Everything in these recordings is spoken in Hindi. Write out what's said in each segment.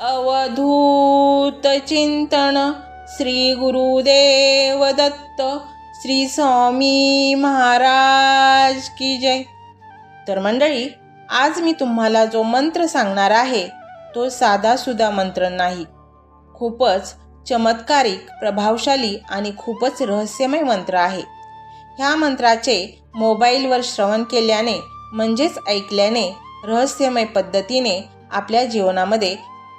अवधूत चिंतन श्री गुरुदेव दत्त श्री स्वामी महाराज की जय. तर मंडळी आज मी तुम्हाला जो मंत्र सांगणार आहे तो साधासुधा मंत्र नाही. खूपच चमत्कारिक प्रभावशाली आणि खूपच रहस्यमय मंत्र आहे. ह्या मंत्राचे मोबाईलवर श्रवण केल्याने म्हणजेच ऐकल्याने रहस्यमय पद्धतीने आपल्या जीवनामध्ये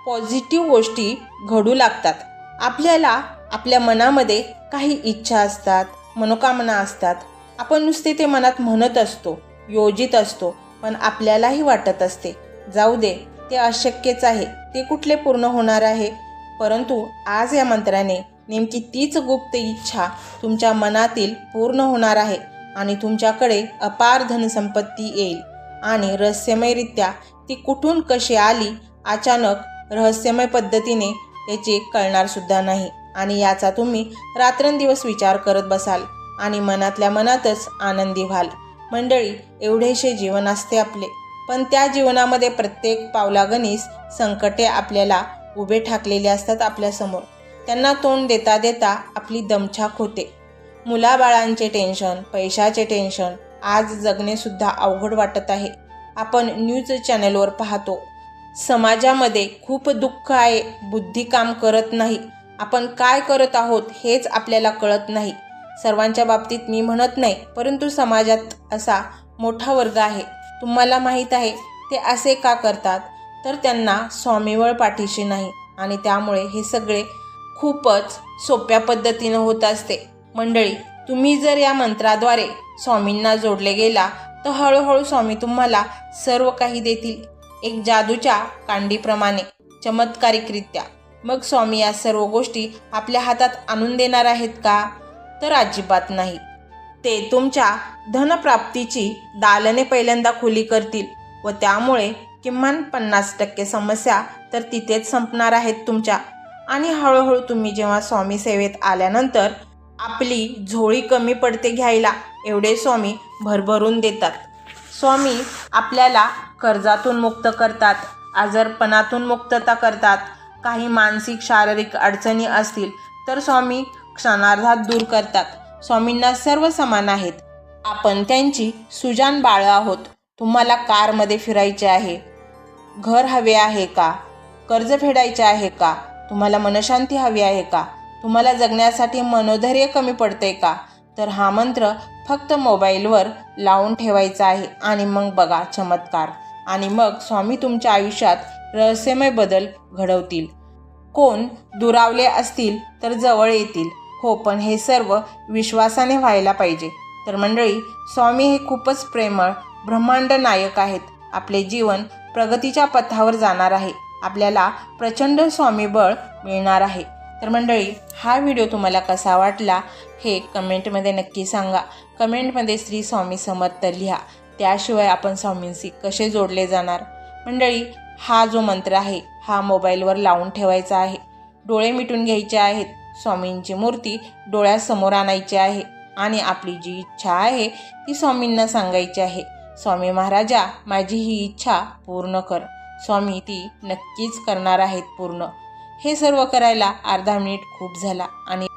पॉझिटिव्ह गोष्टी घडू लागतात. आपल्याला आपल्या मनामध्ये काही इच्छा असतात मनोकामना असतात. आपण नुसते ते मनात म्हणत असतो योजित असतो पण आपल्यालाही वाटत असते जाऊ दे ते अशक्यच आहे ते कुठले पूर्ण होणार आहे? परंतु आज या मंत्राने नेमकी तीच गुप्त इच्छा तुमच्या मनातील पूर्ण होणार आहे आणि तुमच्याकडे अपार धनसंपत्ती येईल. आणि रहस्यमयरित्या ती कुठून कशी आली अचानक रहस्यमय पद्धतीने त्याचे कळणारसुद्धा नाही. आणि याचा तुम्ही रात्रंदिवस विचार करत बसाल आणि मनातल्या मनातच आनंदी व्हाल. मंडळी एवढेशे जीवन असते आपले. पण त्या जीवनामध्ये प्रत्येक पावलागणीस संकटे आपल्याला उभे ठाकलेले असतात आपल्यासमोर त्यांना तोंड देता देता आपली दमछाक होते. मुलाबाळांचे टेन्शन पैशाचे टेन्शन आज जगणेसुद्धा अवघड वाटत आहे. आपण न्यूज चॅनलवर पाहतो. समाजामध्ये खूप दुःख आहे बुद्धी काम करत नाही. आपण काय करत आहोत हेच आपल्याला कळत नाही. सर्वांच्या बाबतीत मी म्हणत नाही परंतु समाजात असा मोठा वर्ग आहे. तुम्हाला माहीत आहे ते असे का करतात? तर त्यांना स्वामीवळ पाठीशी नाही आणि त्यामुळे हे सगळे खूपच सोप्या पद्धतीनं होत असते. मंडळी तुम्ही जर या मंत्राद्वारे स्वामींना जोडले गेला तर हळूहळू स्वामी तुम्हाला सर्व काही देतील. एक जादूच्या कांडीप्रमाणे चमत्कारिकरित्या. मग स्वामी या सर्व गोष्टी आपल्या हातात आणून देणार आहेत का? तर अजिबात नाही. ते तुमच्या धनप्राप्तीची दालने पहिल्यांदा खुली करतील व त्यामुळे किमान पन्नास टक्के समस्या तर तिथेच संपणार आहेत तुमच्या. आणि हळूहळू तुम्ही जेव्हा स्वामी सेवेत आल्यानंतर आपली झोळी कमी पडते घ्यायला एवढे स्वामी भरभरून देतात. स्वामी आपल्याला कर्जातून मुक्त करतात आजारपणातून मुक्तता करतात. काही मानसिक शारीरिक अडचणी असतील तर स्वामी क्षणार्धात दूर करतात. स्वामींना सर्व समान आहेत. आपण त्यांची सुजान बाळं आहोत. तुम्हाला कारमध्ये फिरायचे आहे. घर हवे आहे का? कर्ज फेडायचे आहे का? तुम्हाला मनशांती हवी आहे का? तुम्हाला जगण्यासाठी मनोधैर्य कमी पडते का? तर हा मंत्र फक्त मोबाईलवर लावून ठेवायचा आहे. आणि मग बघा चमत्कार. आणि मग स्वामी तुमच्या आयुष्यात रहस्यमय बदल घडवतील. कोण दुरावले असतील तर जवळ येतील. हो पण हे सर्व विश्वासाने व्हायला पाहिजे. तर मंडळी स्वामी हे खूपच प्रेमळ ब्रह्मांड नायक आहेत. आपले जीवन प्रगतीच्या पथावर जाणार आहे. आपल्याला प्रचंड स्वामीबळ मिळणार आहे. तर मंडळी हा व्हिडिओ तुम्हाला कसा वाटला हे कमेंटमध्ये नक्की सांगा. कमेंटमध्ये श्री स्वामी समर्थ लिहा. त्याशिवाय आपण स्वामींशी कसे जोडले जाणार? मंडळी हा जो मंत्र आहे हा मोबाईलवर लावून ठेवायचा आहे. डोळे मिटून घ्यायचे आहेत. स्वामींची मूर्ती डोळ्यासमोर आणायची आहे. आणि आपली जी इच्छा आहे ती स्वामींना सांगायची आहे. स्वामी महाराजा माझी ही इच्छा पूर्ण कर. स्वामी ती नक्कीच करणार आहेत पूर्ण. हे सर्व करायला अर्धा मिनिट खूप झाला आणि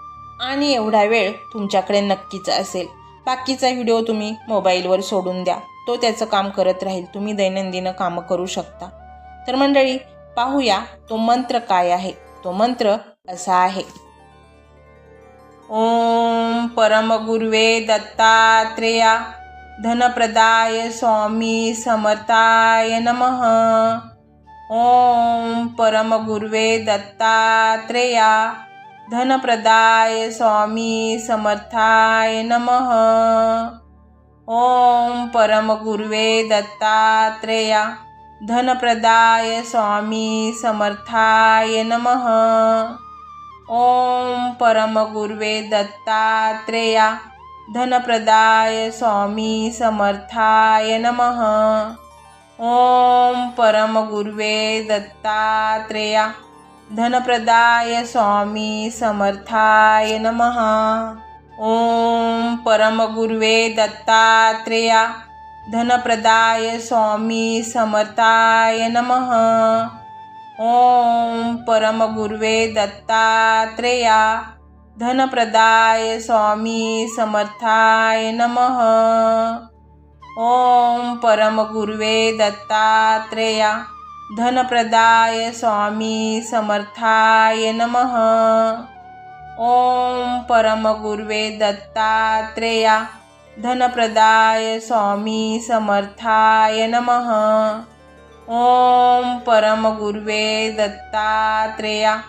आणि एवढा वेळ तुमच्याकडे नक्कीच असेल. बाकीचा व्हिडिओ तुम्ही मोबाईलवर सोडून द्या. तो त्याचं काम करत राहील. तुम्ही दैनंदिन कामं करू शकता. तर मंडळी पाहूया तो मंत्र काय आहे. तो मंत्र असा आहे. ओम परमगुर्वे दत्तात्रेया धनप्रदाय स्वामी समर्थाय नमः. ओम परमगुर्वे दत्तात्रेया धनप्रदाय स्वामी समर्थाय नमः। ओम परमगुर्वे दत्तात्रेया धनप्रदाय स्वामी समर्थाय नमः। ओम परमगुर्वे दत्तात्रेया धनप्रदाय स्वामी समर्थाय नमः। ओम परमगुर्वे दत्तात्रेया धनप्रदाय स्वामी समर्थाय नमः। ओम परमगुर्वे दत्तात्रेया धनप्रदाय स्वामी समर्थाय नमः। ॐ परमगुर्वे दत्तात्रेया धनप्रदाय स्वामी समर्थाय नमः। ॐ परमगुर्वे दत्तात्रेया। धनप्रदाय स्वामी समर्थाय नमः। ॐ परमगुर्वे दत्तात्रेया। धनप्रदाय स्वामी समर्थाय नमः। ॐ परमगुर्वे दत्तात्रेया।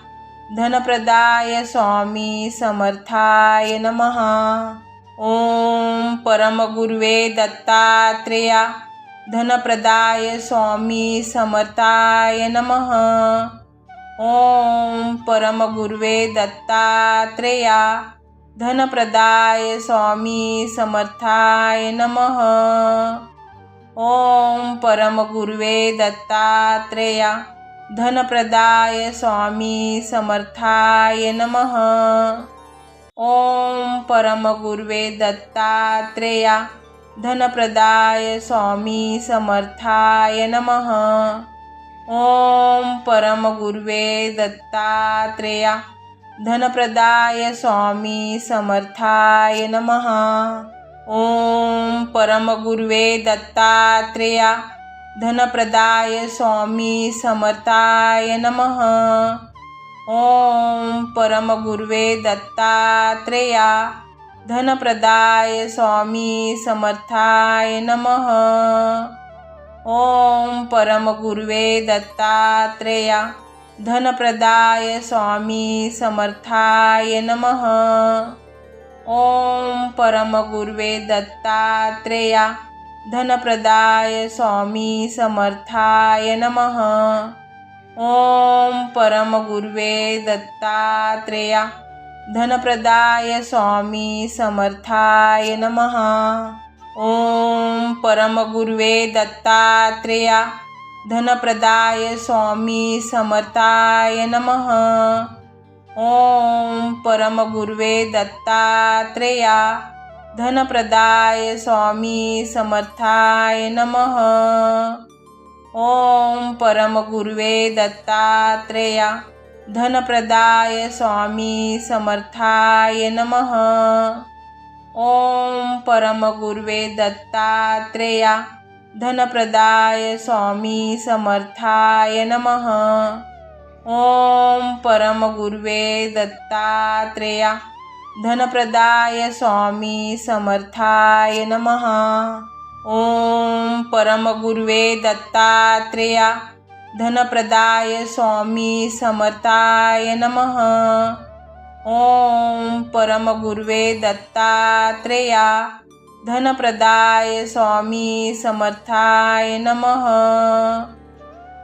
धनप्रदाय स्वामी समर्थाय नमः। ॐ परमगुर्वे दत्तात्रेया धनप्रदाय स्वामी समर्थाय नमः। ॐ परमगुर्वे दत्तात्रेया धनप्रदाय स्वामी समर्थाय नमः। ॐ परमगुर्वे दत्तात्रेया धनप्रदाय स्वामी समर्थाय नमः। ॐ परमगुर्वे दत्तात्रेया धनप्रदाय स्वामी समर्थाय नमः। ॐ परमगुर्वे दत्तात्रेया धनप्रदाय स्वामी समर्थाय नमः। ॐ परमगुर्वे दत्तात्रेया धनप्रदाय स्वामी समर्थाय नमः। ॐ परमगुर्वे दत्तात्रेया धनप्रदाय स्वामी समर्थाय नमः। ॐ परमगुर्वे दत्तात्रेया धनप्रदाय स्वामी समर्थाय नमः। ॐ परमगुर्वे दत्तात्रेया धनप्रदाय स्वामी समर्थाय नमः। ॐ परमगुर्वे दत्तात्रेया धनप्रदाय स्वामी समर्थाय नमः। ॐ परमगुर्वे दत्तात्रेया धनप्रदाय स्वामी समर्थाय नमः। ॐ परमगुर्वे दत्तात्रेया धनप्रदाय स्वामी समर्थाय नमः। ॐ परमगुर्वे दत्तात्रेया धनप्रदाय स्वामी समर्थाय नमः। ॐ परमगुर्वे दत्तात्रेया धनप्रदाय स्वामी समर्थाय नमः। ॐ परमगुर्वे दत्तात्रेया धनप्रदाय स्वामी समर्थाय नमः। ॐ परमगुर्वे दत्तात्रेया धनप्रदाय स्वामी समर्थाय नमः। ॐ परमगुर्वे दत्तात्रेया धनप्रदाय स्वामी समर्थाय नमः।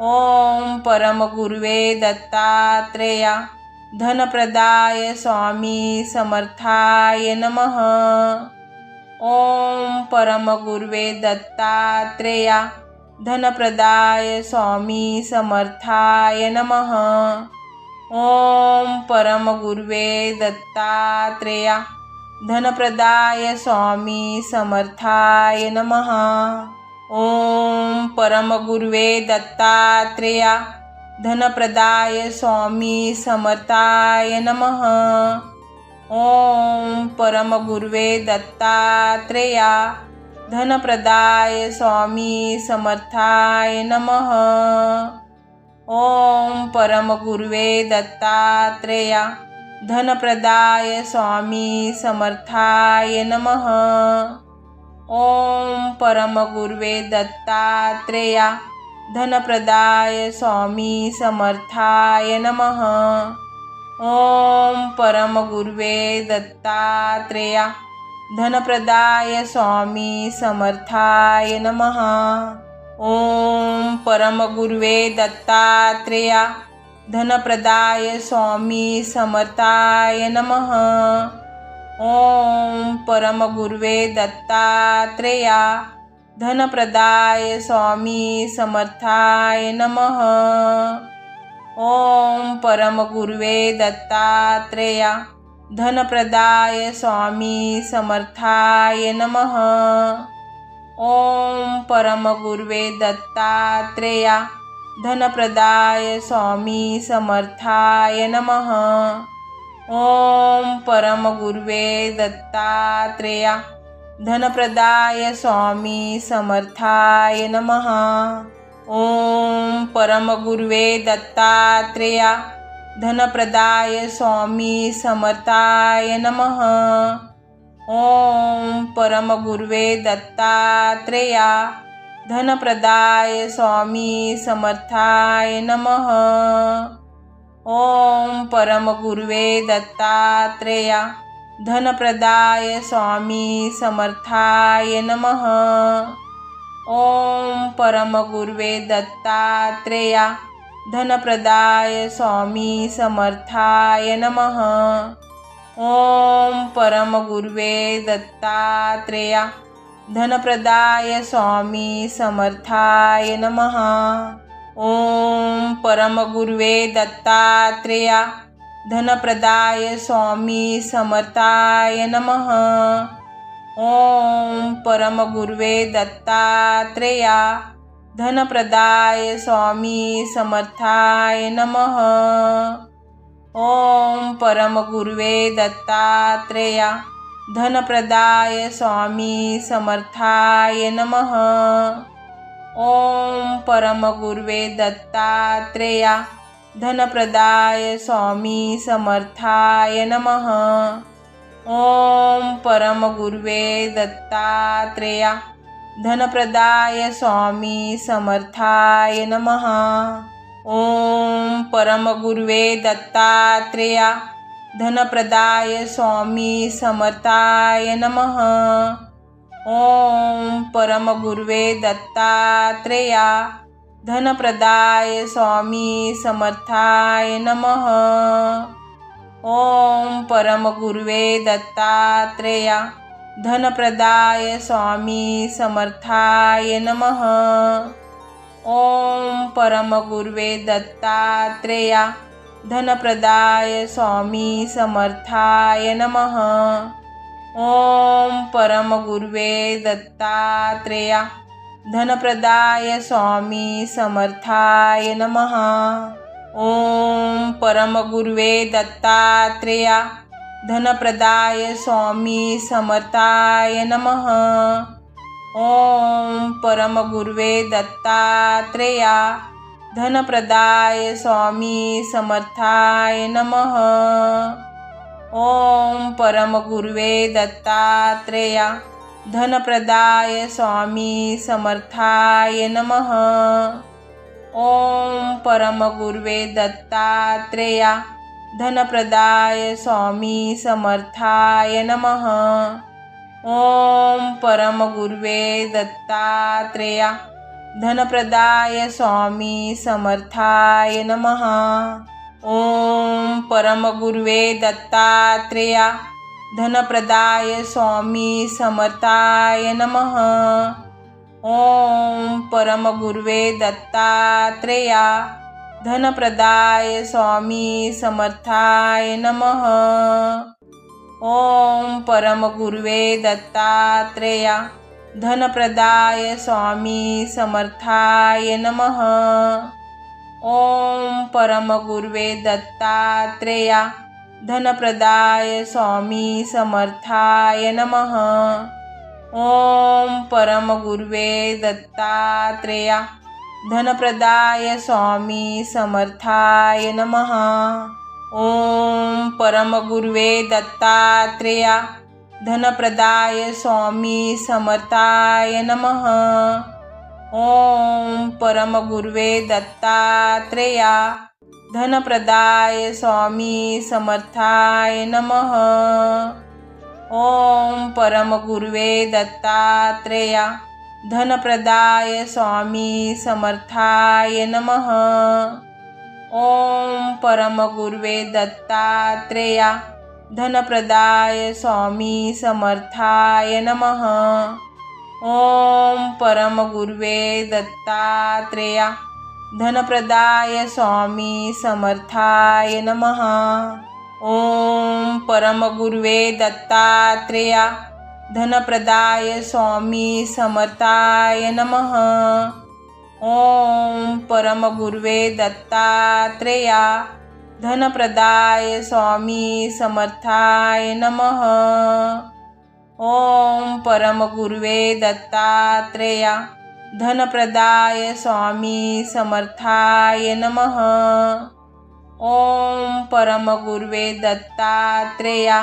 ॐ परमगुर्वे दत्तात्रेया धनप्रदाय स्वामी समर्थाय नमः। ॐ परमगुर्वे दत्तात्रेया धनप्रदाय स्वामी समर्थाय नमः। ॐ परमगुर्वे दत्तात्रेया धनप्रदाय स्वामी समर्थाय नमः। ॐ परमगुर्वे दत्तात्रेया धनप्रदाय स्वामी समर्थाय नमः। ॐ परमगुर्वे दत्तात्रेया धनप्रदाय स्वामी समर्थाय नमः। ॐ परमगुर्वे दत्तात्रेया धनप्रदाय स्वामी समर्थाय नमः। ॐ परमगुर्वे दत्तात्रेया धनप्रदाय स्वामी समर्थाय नमः। ॐ परमगुर्वे दत्तात्रेया धनप्रदाय स्वामी समर्थाय नमः। ॐ परमगुर्वे दत्तात्रेया धनप्रदाय स्वामी समर्थाय नमः। ॐ परमगुर्वे दत्तात्रेया धनप्रदाय स्वामी समर्थाय नमः। ॐ परमगुर्वे दत्तात्रेया धनप्रदाय स्वामी समर्थाय नमः। ॐ परमगुर्वे दत्तात्रेया धनप्रदाय स्वामी समर्थाय नमः। ॐ परमगुर्वे दत्तात्रेया धनप्रदाय स्वामी समर्थाय नमः। ॐ परमगुर्वे दत्तात्रेया धनप्रदाय स्वामी समर्थाय नमः। ॐ परमगुर्वे दत्तात्रेया धनप्रदाय स्वामी समर्थाय नमः। ॐ परमगुर्वे दत्तात्रेया धनप्रदाय स्वामी समर्थाय नमः। ॐ परमगुर्वे दत्तात्रेया धनप्रदाय स्वामी समर्थाय नमः। ॐ परमगुर्वे दत्तात्रेया धनप्रदाय स्वामी समर्थाय नमः। ॐ परमगुर्वे दत्तात्रेया धनप्रदाय स्वामी समर्थाय नमः। ॐ परमगुर्वे दत्तात्रेया धनप्रदाय स्वामी समर्थाय नमः। ॐ परमगुर्वे दत्तात्रेया धनप्रदाय स्वामी समर्थाय नमः। ॐ परमगुर्वे दत्तात्रेया धनप्रदाय स्वामी समर्थाय नमः। ॐ परमगुर्वे दत्तात्रेया धनप्रदाय स्वामी समर्थाय नमः। ॐ परमगुर्वे दत्तात्रेया धनप्रदाय स्वामी समर्थाय नमः। ॐ परमगुर्वे दत्तात्रेया धनप्रदाय स्वामी समर्थाय नमः। ॐ परमगुर्वे दत्तात्रेया। धनप्रदाय स्वामी समर्थाय नमः। ॐ परमगुर्वे दत्तात्रेया। धनप्रदाय स्वामी समर्थाय नमः। ॐ परमगुर्वे दत्तात्रेया। धनप्रदाय स्वामी समर्थाय नमः। ॐ परमगुर्वे दत्तात्रेया धनप्रदाय स्वामी समर्थाय नमः। ॐ परमगुर्वे दत्तात्रेया धनप्रदाय स्वामी समर्थाय नमः। ॐ परमगुर्वे दत्तात्रेया धनप्रदाय स्वामी समर्थाय नमः। ॐ परमगुर्वे दत्तात्रेया धनप्रदाय स्वामी समर्थाय नमः। ॐ परमगुर्वे दत्तात्रेया धनप्रदाय स्वामी समर्थाय नमः। ॐ परमगुर्वे दत्तात्रेया धनप्रदाय स्वामी समर्थाय नमः। ॐ परमगुर्वे दत्तात्रेया धनप्रदाय स्वामी समर्थाय नमः। ॐ परमगुर्वे दत्तात्रेया धनप्रदाय स्वामी समर्थाय नमः। ॐ परमगुर्वे दत्तात्रेया धनप्रदाय स्वामी समर्थाय नमः। ॐ परमगुर्वे दत्तात्रेया धनप्रदाय स्वामी समर्थाय नमः। ॐ परमगुर्वे दत्तात्रेया धनप्रदाय स्वामी समर्थाय नमः। ॐ परमगुर्वे दत्तात्रेया धनप्रदाय स्वामी समर्थाय नमः। ॐ परमगुर्वे दत्तात्रेया धनप्रदाय स्वामी समर्थाय नमः। ॐ परमगुर्वे दत्तात्रेया धनप्रदाय स्वामी समर्थाय नमः। ॐ परमगुर्वे दत्तात्रेया धनप्रदाय स्वामी समर्थाय नमः। ॐ परमगुर्वे दत्तात्रेया धनप्रदाय स्वामी समर्थाय नमः। ॐ परमगुर्वे दत्तात्रेया धनप्रदाय स्वामी समर्थाय नमः। ॐ परमगुर्वे दत्तात्रेया धनप्रदाय स्वामी समर्थाय नमः। ॐ परमगुर्वे दत्तात्रेया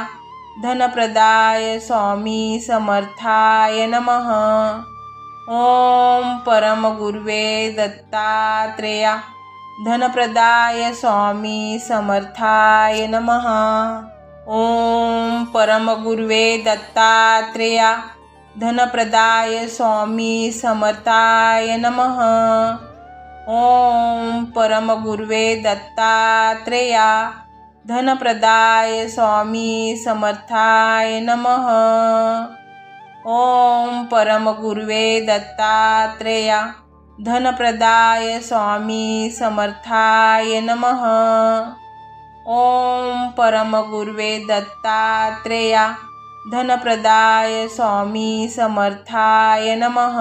धनप्रदाय स्वामी समर्थाय नमः। ॐ परमगुर्वे दत्तात्रेया धनप्रदाय स्वामी समर्थाय नमः। ॐ परमगुर्वे दत्तात्रेया धनप्रदाय स्वामी समर्थाय नमः। ॐ परमगुर्वे दत्तात्रेया धनप्रदाय स्वामी समर्थाय नमः। ॐ परमगुर्वे दत्तात्रेया धनप्रदाय स्वामी समर्थाय नमः। ॐ परमगुर्वे दत्तात्रेया धनप्रदाय स्वामी समर्थाय नमः।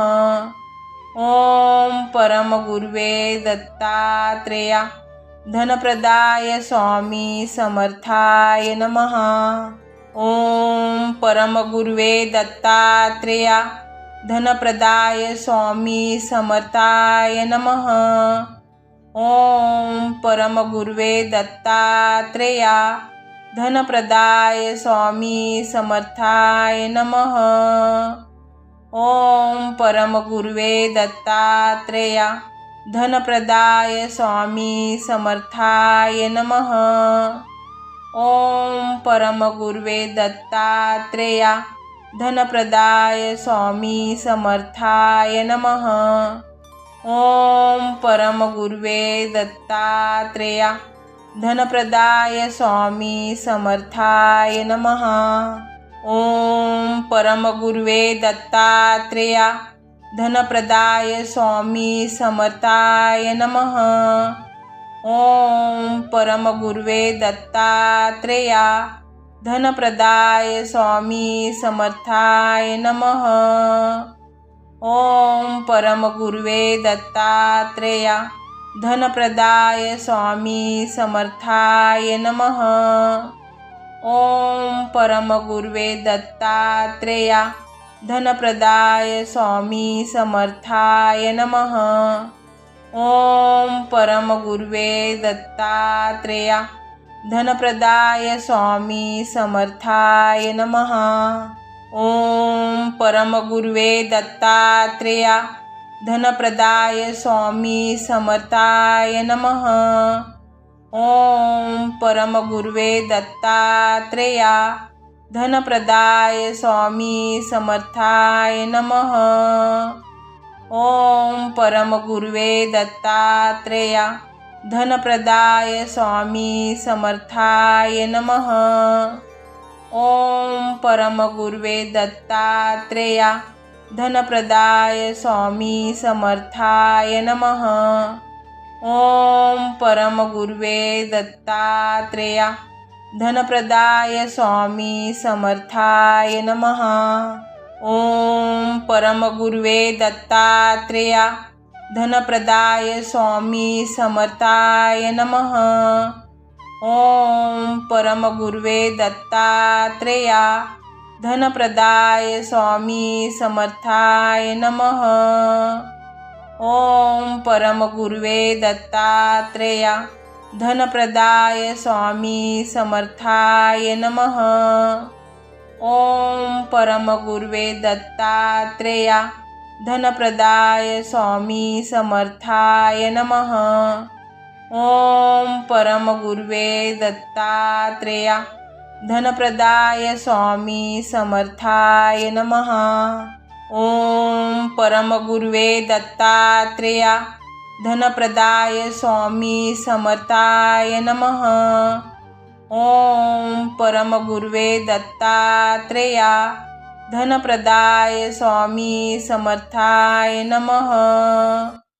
ॐ परमगुर्वे दत्तात्रेया धनप्रदाय स्वामी समर्थाय नमः। ॐ परमगुर्वे दत्तात्रेया धनप्रदाय स्वामी समर्थाय नमः। ॐ परमगुर्वे दत्तात्रेया धनप्रदाय स्वामी समर्थाय नमः। ॐ परमगुर्वे दत्तात्रेया धनप्रदाय स्वामी समर्थाय नमः। ॐ परमगुर्वे दत्तात्रेया धनप्रदाय स्वामी समर्थाय नमः। ॐ परमगुर्वे दत्तात्रेया धनप्रदाय स्वामी समर्थाय नमः। ॐ परमगुर्वे दत्तात्रेया धनप्रदाय स्वामी समर्थाय नमः। ॐ परमगुर्वे दत्तात्रेया धनप्रदाय स्वामी समर्थाय नमः। ॐ परमगुर्वे दत्तात्रेया धनप्रदाय स्वामी समर्थाय नमः। ॐ परमगुर्वे दत्तात्रेया धनप्रदाय स्वामी समर्थाय नमः। ॐ परमगुर्वे दत्तात्रेया धनप्रदाय स्वामी समर्थाय नमः। ॐ परमगुर्वे दत्तात्रेया धनप्रदाय स्वामी समर्थाय नमः। ॐ परमगुर्वे दत्तात्रेया धनप्रदाय स्वामी समर्थाय नमः। ॐ परमगुर्वे दत्तात्रेया धनप्रदाय स्वामी समर्थाय नमः। ॐ परमगुर्वे दत्तात्रेया धनप्रदाय स्वामी समर्थाय नमः। ॐ परमगुर्वे दत्तात्रेया धनप्रदाय स्वामी समर्थाय नमः। ॐ परमगुर्वे दत्तात्रेया धनप्रदाय स्वामी समर्थाय नमः। ॐ परमगुर्वे दत्तात्रेया धनप्रदाय स्वामी समर्थाय नमः। ॐ परमगुर्वे दत्तात्रेया, धनप्रदाय स्वामी समर्थाय नमः। ॐ परमगुर्वे दत्तात्रेया, धनप्रदाय स्वामी समर्थाय नमः। ॐ परमगुर्वे दत्तात्रेया, धनप्रदाय स्वामी समर्थाय नमः। ॐ परमगुर्वे दत्तात्रेया धनप्रदाय स्वामी समर्थाय नमः। ॐ परमगुर्वे दत्तात्रेया धनप्रदाय स्वामी समर्थाय नमः।